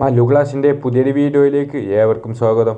മല്ലു ക്ലാസിന്റെ പുതിയൊരു വീഡിയോയിലേക്ക് ഏവർക്കും സ്വാഗതം.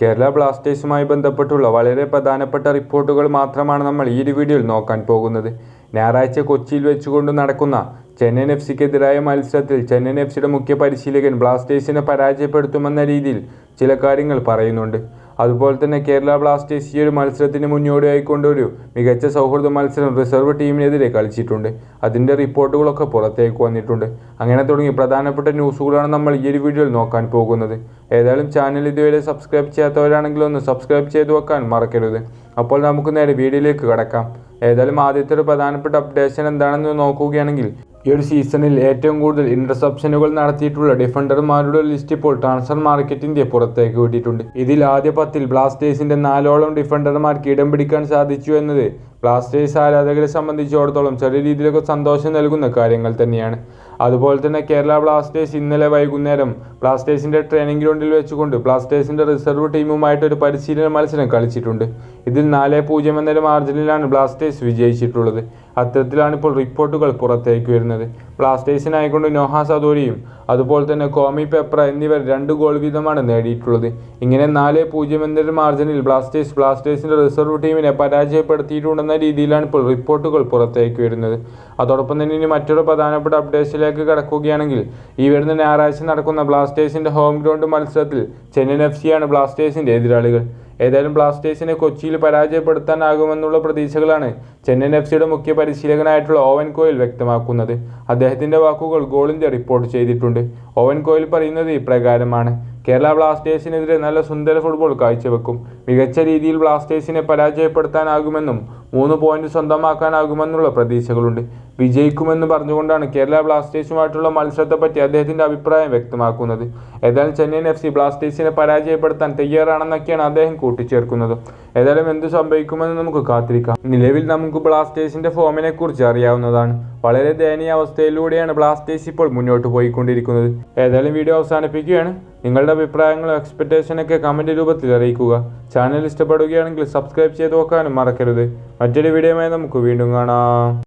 കേരള ബ്ലാസ്റ്റേഴ്സുമായി ബന്ധപ്പെട്ടുള്ള വളരെ പ്രധാനപ്പെട്ട റിപ്പോർട്ടുകൾ മാത്രമാണ് നമ്മൾ ഈ ഒരു വീഡിയോയിൽ നോക്കാൻ പോകുന്നത്. ഞായറാഴ്ച കൊച്ചിയിൽ വെച്ചുകൊണ്ട് നടക്കുന്ന ചെന്നൈയിൻ എഫ് സിക്കെതിരായ മത്സരത്തിൽ ചെന്നൈയിൻ എഫ് സിയുടെ മുഖ്യ പരിശീലകൻ ബ്ലാസ്റ്റേഴ്സിനെ പരാജയപ്പെടുത്തുമെന്ന രീതിയിൽ ചില കാര്യങ്ങൾ പറയുന്നുണ്ട്. അതുപോലെ തന്നെ കേരള ബ്ലാസ്റ്റേഴ്സ് ഈ ഒരു മത്സരത്തിന് മുന്നോടിയായിക്കൊണ്ട് ഒരു മികച്ച സൗഹൃദ മത്സരം റിസർവ് ടീമിനെതിരെ കളിച്ചിട്ടുണ്ട്. അതിന്റെ റിപ്പോർട്ടുകളൊക്കെ പുറത്തേക്ക് വന്നിട്ടുണ്ട്. അങ്ങനെ തുടങ്ങി. പ്രധാനപ്പെട്ട ന്യൂസുകളാണ് നമ്മൾ ഈ ഒരു വീഡിയോയിൽ നോക്കാൻ പോകുന്നത്. ഏതായാലും ചാനൽ ഇതുവരെ സബ്സ്ക്രൈബ് ചെയ്യാത്തവരാണെങ്കിൽ ഒന്ന് സബ്സ്ക്രൈബ് ചെയ്ത് വെക്കാൻ മറക്കരുത്. അപ്പോൾ നമുക്ക് നേരെ വീഡിയോയിലേക്ക് കടക്കാം. ഏതായാലും ആദ്യത്തെ ഒരു പ്രധാനപ്പെട്ട അപ്ഡേഷൻ എന്താണെന്ന് നോക്കുകയാണെങ്കിൽ ഈ ഒരു സീസണിൽ ഏറ്റവും കൂടുതൽ ഇന്റർസെപ്ഷനുകൾ നടത്തിയിട്ടുള്ള ഡിഫൻഡർമാരുടെ ലിസ്റ്റ് ഇപ്പോൾ ട്രാൻസ്ഫർ മാർക്കറ്റിന്റെ പുറത്തേക്ക് വിട്ടിട്ടുണ്ട്. ഇതിൽ ആദ്യ പത്തിൽ ബ്ലാസ്റ്റേഴ്സിന്റെ നാലോളം ഡിഫൻഡർമാർക്ക് ഇടം പിടിക്കാൻ സാധിച്ചു എന്നത് ബ്ലാസ്റ്റേഴ്സ് ആരാധകരെ സംബന്ധിച്ചിടത്തോളം ചെറിയ രീതിയിലൊക്കെ സന്തോഷം നൽകുന്ന കാര്യങ്ങൾ തന്നെയാണ്. അതുപോലെ തന്നെ കേരള ബ്ലാസ്റ്റേഴ്സ് ഇന്നലെ വൈകുന്നേരം ബ്ലാസ്റ്റേഴ്സിന്റെ ട്രെയിനിങ് ഗ്രൗണ്ടിൽ വെച്ചുകൊണ്ട് ബ്ലാസ്റ്റേഴ്സിന്റെ റിസർവ് ടീമുമായിട്ട് ഒരു പരിശീലന മത്സരം കളിച്ചിട്ടുണ്ട്. ഇതിൽ നാല് പൂജ്യം എന്നൊരു മാർജിനിലാണ് ബ്ലാസ്റ്റേഴ്സ് വിജയിച്ചിട്ടുള്ളത്. അത്തരത്തിലാണ് ഇപ്പോൾ റിപ്പോർട്ടുകൾ പുറത്തേക്ക് വരുന്നത്. ബ്ലാസ്റ്റേഴ്സിനായിക്കൊണ്ട് നോഹ സദോരിയും അതുപോലെ തന്നെ കോമി പെപ്ര എന്നിവർ രണ്ട് ഗോൾ വീതമാണ് നേടിയിട്ടുള്ളത്. ഇങ്ങനെ നാല് പൂജ്യം എന്നൊരു മാർജിനിൽ ബ്ലാസ്റ്റേഴ്സ് ബ്ലാസ്റ്റേഴ്സിന്റെ റിസർവ് ടീമിനെ പരാജയപ്പെടുത്തിയിട്ടുണ്ടെന്ന രീതിയിലാണ് ഇപ്പോൾ റിപ്പോർട്ടുകൾ പുറത്തേക്ക് വരുന്നത്. അതോടൊപ്പം തന്നെ ഇനി മറ്റൊരു പ്രധാനപ്പെട്ട അപ്ഡേഷനിലേക്ക് കടക്കുകയാണെങ്കിൽ ഈ വരുന്ന ഞായറാഴ്ച നടക്കുന്ന ബ്ലാസ്റ്റേഴ്സിന്റെ ഹോം ഗ്രൗണ്ട് മത്സരത്തിൽ ചെന്നൈയിൻ എഫ് സിയാണ് ബ്ലാസ്റ്റേഴ്സിന്റെ എതിരാളികൾ. ഏതായാലും ബ്ലാസ്റ്റേഴ്സിനെ കൊച്ചിയിൽ പരാജയപ്പെടുത്താനാകുമെന്നുള്ള പ്രതീക്ഷകളാണ് ചെന്നൈയിൻ എഫ് സിയുടെ മുഖ്യ പരിശീലകനായിട്ടുള്ള ഓവൻ കോയിൽ വ്യക്തമാക്കുന്നത്. അദ്ദേഹത്തിന്റെ വാക്കുകൾ ഗോളിന്റെ റിപ്പോർട്ട് ചെയ്തിട്ടുണ്ട്. ഓവൻ കോയിൽ പറയുന്നത് ഇപ്രകാരമാണ്. കേരള ബ്ലാസ്റ്റേഴ്സിനെതിരെ നല്ല സുന്ദര ഫുട്ബോൾ കാഴ്ചവെക്കും. മികച്ച രീതിയിൽ ബ്ലാസ്റ്റേഴ്സിനെ പരാജയപ്പെടുത്താനാകുമെന്നും മൂന്ന് പോയിന്റ് സ്വന്തമാക്കാനാകുമെന്നുള്ള പ്രതീക്ഷകളുണ്ട്. വിജയിക്കുമെന്ന് പറഞ്ഞുകൊണ്ടാണ് കേരള ബ്ലാസ്റ്റേഴ്സുമായിട്ടുള്ള മത്സരത്തെപ്പറ്റി അദ്ദേഹത്തിന്റെ അഭിപ്രായം വ്യക്തമാക്കുന്നത്. ഏതായാലും ചെന്നൈയിൻ എഫ് സി ബ്ലാസ്റ്റേഴ്സിനെ പരാജയപ്പെടുത്താൻ തയ്യാറാണെന്നൊക്കെയാണ് അദ്ദേഹം കൂട്ടിച്ചേർക്കുന്നത്. ഏതായാലും എന്ത് സംഭവിക്കുമെന്ന് നമുക്ക് കാത്തിരിക്കാം. നിലവിൽ നമുക്ക് ബ്ലാസ്റ്റേഴ്സിന്റെ ഫോമിനെ കുറിച്ച് അറിയാവുന്നതാണ്. വളരെ ദയനീയ അവസ്ഥയിലൂടെയാണ് ബ്ലാസ്റ്റേഴ്സ് ഇപ്പോൾ മുന്നോട്ട് പോയിക്കൊണ്ടിരിക്കുന്നത്. ഏതായാലും വീഡിയോ അവസാനിപ്പിക്കുകയാണ്. നിങ്ങളുടെ അഭിപ്രായങ്ങളും എക്സ്പെക്റ്റേഷനൊക്കെ കമന്റ് രൂപത്തിൽ അറിയിക്കുക. ചാനൽ ഇഷ്ടപ്പെടുകയാണെങ്കിൽ സബ്സ്ക്രൈബ് ചെയ്ത് നോക്കാനും മറക്കരുത്. മറ്റൊരു വീഡിയോയുമായി നമുക്ക് വീണ്ടും കാണാം.